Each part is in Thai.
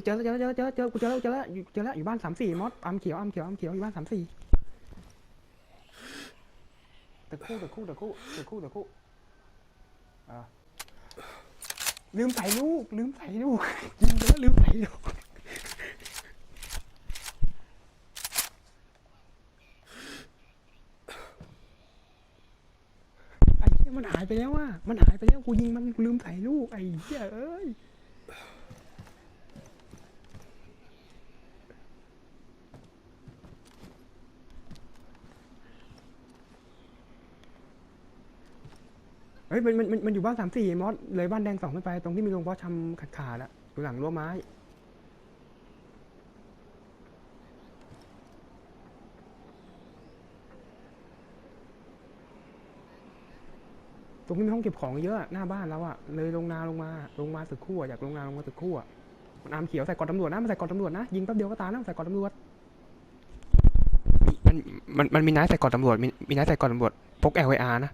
เฮ้ยเจอแล้วเจอแล้วเจอแล้วเจอกูเจอแล้วเจอแล้วอยู่เจอแล้วอยู่บ้านสามสี่มอสอัมเขียวอัมเขียวอัมเขียวอยู่บ้านสามสี่ตะคู่ตะคู่ตะคู่ตะคู่ตะคู่อ่าลืมใส่ลูก ลืมใส่ลูกยิงแล้วลืมใส่ลูกไอ้เหี้ยมันหายไปแล้วว่ะมันหายไปแล้วกูยิงมันลืมใส่ลูกไอ้เหี้ยเอ้ย เฮ้ยมันมันมันอยู่บ้านสามสี่มอสเลยบ้านแดงสองขึ้นไปตรงที่มีโรงเพาะชำขาดขาดอะอยู่หลังรั้วไม้ตรงนี้มีห้องเก็บของเยอะหน้าบ้านเราอะเลยลงนาลงมาลงมาตึกคู่อะอยากลงนาลงมาตึกคู่อะมันอามเขียวใส่กอดตำรวจนะมันใส่กอดตำรวจนะยิงแป๊บเดียวก็ตายแล้วใส่กอดตำรวจมันมันมันมีนายใส่กอดตำรวจมีมีนายใส่กอดตำรวจพก LVR นะ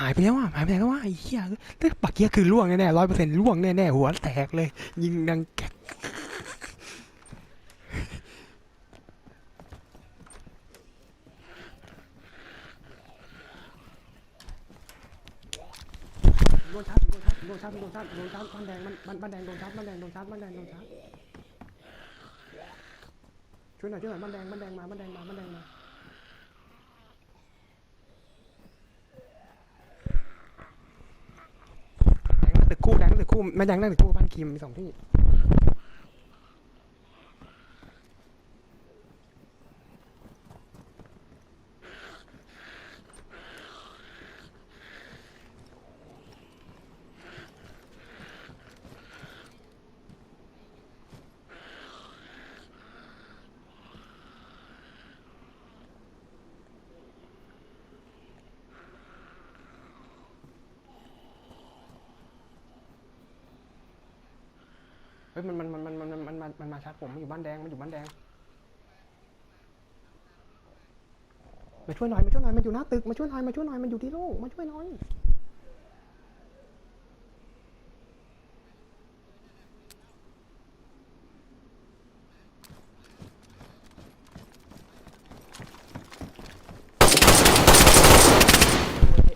หายไปแล้วอะหายไปไหนแล้ววะไอ้เหี้ยแต่ปักเกียคือล่วงแน่ร้อยเปอร์เซ็นต์ล่วงแน่ๆหัวแตกเลย ยิงดังแกะโดนชัดโดนชัดโดนชัดโดนชัดโดนชับ้านแดงมันบ้านแดงโดนชัดบ้านแดงโดนชัดบ้านแดงโดนชัดช่วยหน่อยช่วยหน่อยบ้านแดงบ้านแดงมาบ้านแดงมาบ้านแดงมา แดงนั่ง ตึกคู่แดงตึกคู่แม่แดงนั่งตึกคู่บ้านคิมมีสองที่ ฮ้ยมันมันมันมันมันมันมันมันมาชาร์จผมมันอยู่บ้านแดงมันอยู่บ้านแดงมาช่วยหน่อยมาช่วยหน่อยมันอยู่หน้าตึกมาช่วยหน่อยมาช่วยหน่อยมันอยู่ที่โล่งมาช่วยหน่อย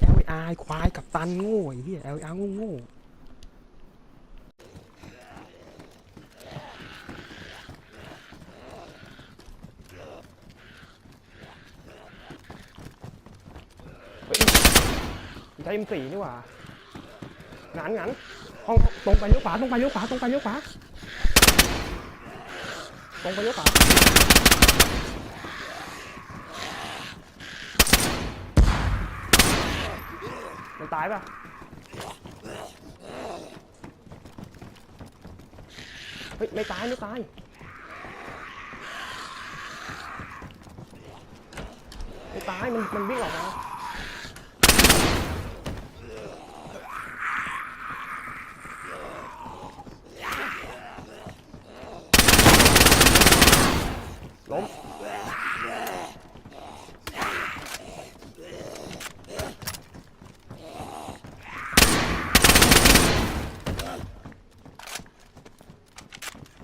เอลไอควายกับตันโง่ไอ้เหี้ยเอลไอโง่โง่ ใช้ M4 นี่หว่างันงันห้องตรงไปเลี้ยวขวาตรงไปเลี้ยวขวาตรงไปเลี้ยวขวาตรงไปเลี้ยวขวามันตายป่ะเฮ้ยไม่ตายไม่ตายไม่ตายมันมันวิ่งออกมา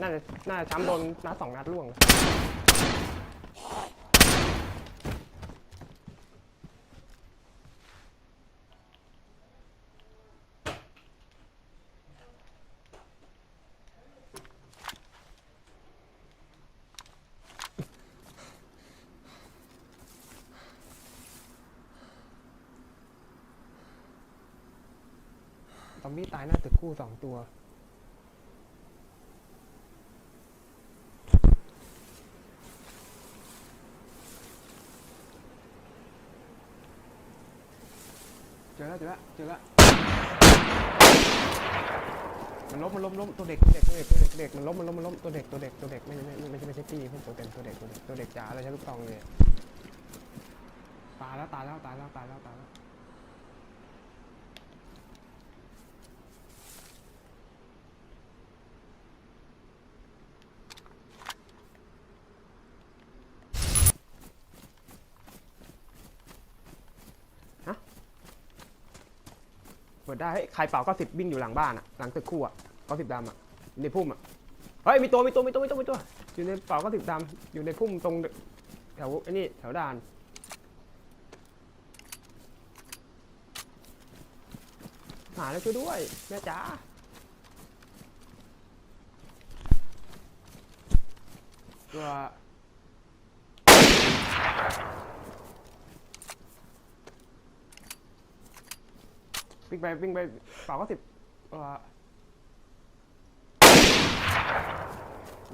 น่าจะน่าจะช้ำโดนนัดสองนัดล่วงเลยซอมบี้ตายหน้าตึกคู่สองตัว เจอแล้วเจอแล้วเจอแล้วมันล้มมันล้มล้มตัวเด็กตัวเด็กตัวเด็กตัวเด็กเด็กมันล้มมันล้มมันล้มตัวเด็กตัวเด็กตัวเด็กไม่ไม่ไม่ไม่ใช่ไม่ใช่พี่พวกตัวเต็มตัวเด็กตัวเด็กตัวเด็กจ๋าเลยใช้ลูกตองเลยตายแล้วตายแล้วตายแล้วตายแล้วตายแล้ว เปิดได้เฮ้ยใครเป่าก็สิบวิ่งอยู่หลังบ้านอะหลังตึกคู่อะก็สิบดำอะในพุ่มอะเฮ้ยมีตัวมีตัวมีตัวมีตัวมีตัวอยู่ในเป่าก็สิบดำอยู่ในพุ่มตรงแถวไอ้นี่แถวด่านหาแล้วช่วยด้วยแม่จ๋าตัว วิ่งไปวิ่งไปเป่าก็สิบ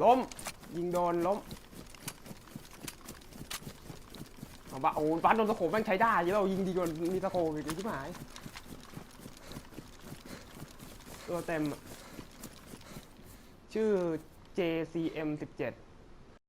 ล้ม ยิงโดนล้มเอาบะโอ้บ้านโดนสะโขบแม่งใช้ได้ยอะเรายิงดีกว่ามีสะโขบอีกที่หายตัวเต็ม ชื่อ JCM 17